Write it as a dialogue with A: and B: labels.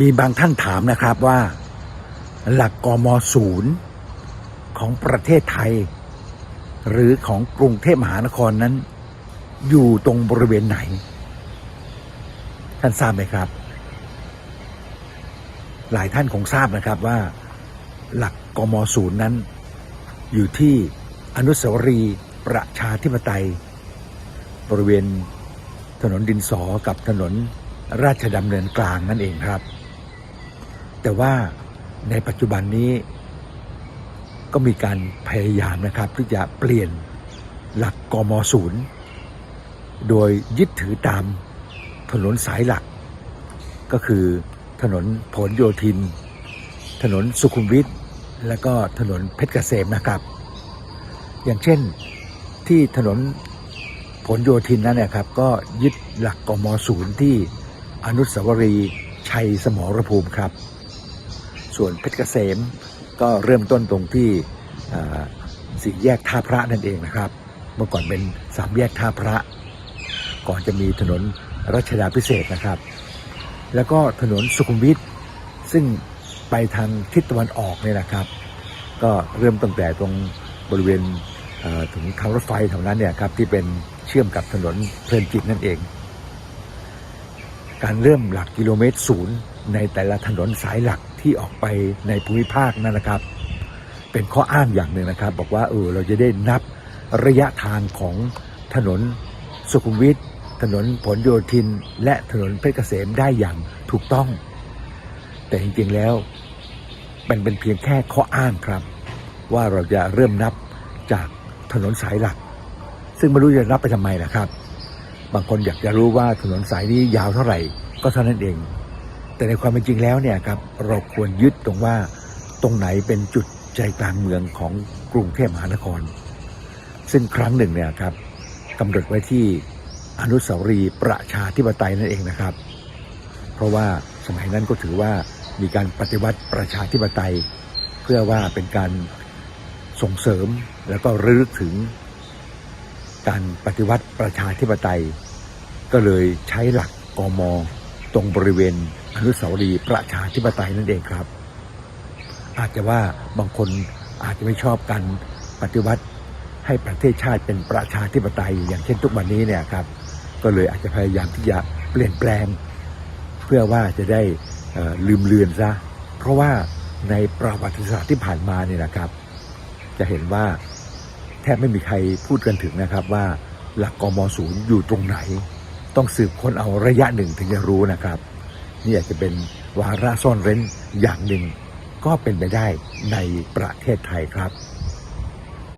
A: มีบางท่านถามนะครับว่า หลักกมศูนย์ของประเทศไทย หรือของกรุงเทพมหานครนั้น อยู่ตรงบริเวณไหน ท่านทราบไหมครับ หลายท่านคงทราบนะครับว่า หลักกมศูนย์นั้น อยู่ที่อนุสาวรีย์ประชาธิปไตย บริเวณถนนดินสอกับถนนราชดำเนินกลางนั่นเองครับ แต่ว่าในปัจจุบันนี้ก็มีการพยายามนะครับที่จะเปลี่ยนหลักกมศูนย์โดยยึดถือตามถนนสายหลัก ก็คือถนนผลโยธิน ถนนสุขุมวิทและก็ถนนเพชรเกษมนะครับ อย่างเช่นที่ถนนผลโยธินนั้นนะครับ ก็ยึดหลักกมศูนย์ที่อนุสาวรีย์ชัยสมรภูมิครับ ส่วนเพชรเกษมก็เริ่มต้นตรงที่สี่แยกท่าพระนั่นเองนะครับ เมื่อก่อนเป็นสามแยกท่าพระ ก่อนจะมีถนนรัชดาพิเศษนะครับ แล้วก็ถนนสุขุมวิทซึ่งไปทางทิศตะวันออกเนี่ยนะครับ ก็เริ่มตั้งแต่ตรงบริเวณถึงทางรถไฟแถวนั้นเนี่ยครับที่เป็นเชื่อมกับถนนเพลินจิตนั่นเอง การเริ่มหลักกิโลเมตรศูนย์ในแต่ละถนนสายหลัก ที่ออกไปในภูมิภาคนั่นนะครับ เป็นข้ออ้างอย่างหนึ่งนะครับ บอกว่าเออเราจะได้นับระยะทางของถนนสุขุมวิทถนนผลโยธิน และถนนเพชรเกษมได้อย่างถูกต้อง แต่จริงๆแล้วมันเป็นเพียงแค่ข้ออ้างครับ ว่าเราจะเริ่มนับจากถนนสายหลัก ซึ่งไม่รู้จะนับไปทำไมนะครับ บางคนอยากจะรู้ว่าถนนสายนี้ยาวเท่าไหร่ ก็เท่านั้นเอง แต่ในความเป็นจริงแล้วเนี่ยครับเราควรยึดตรงว่าตรงไหนเป็นจุดใจกลางเมืองของกรุงเทพมหานคร ซึ่งครั้งหนึ่งเนี่ยครับกำหนดไว้ที่อนุสาวรีย์ประชาธิปไตยนั่นเองนะครับ เพราะว่าสมัยนั้นก็ถือว่ามีการปฏิวัติประชาธิปไตย เพื่อว่าเป็นการส่งเสริมแล้วก็ระลึกถึง การปฏิวัติประชาธิปไตย ก็เลยใช้หลักกมตรงบริเวณ นุสาวรีย์ประชาธิปไตยนั่นเองครับ อาจจะว่าบางคนอาจจะไม่ชอบการปฏิวัติให้ประเทศชาติเป็นประชาธิปไตย อย่างเช่นทุกวันนี้เนี่ยครับ ก็เลยอาจจะพยายามที่จะเปลี่ยนแปลง เพื่อว่าจะได้ลืมเลือนซะ เพราะว่าในประวัติศาสตร์ที่ผ่านมาเนี่ยนะครับ จะเห็นว่าแทบไม่มีใครพูดกันถึงนะครับว่าหลักกมศูนย์อยู่ตรงไหน ต้องสืบค้นเอาระยะหนึ่งถึงจะรู้นะครับ นี่อาจจะเป็นวาระซ่อนเร้นอย่างหนึ่งก็เป็นไปได้ในประเทศไทยครับ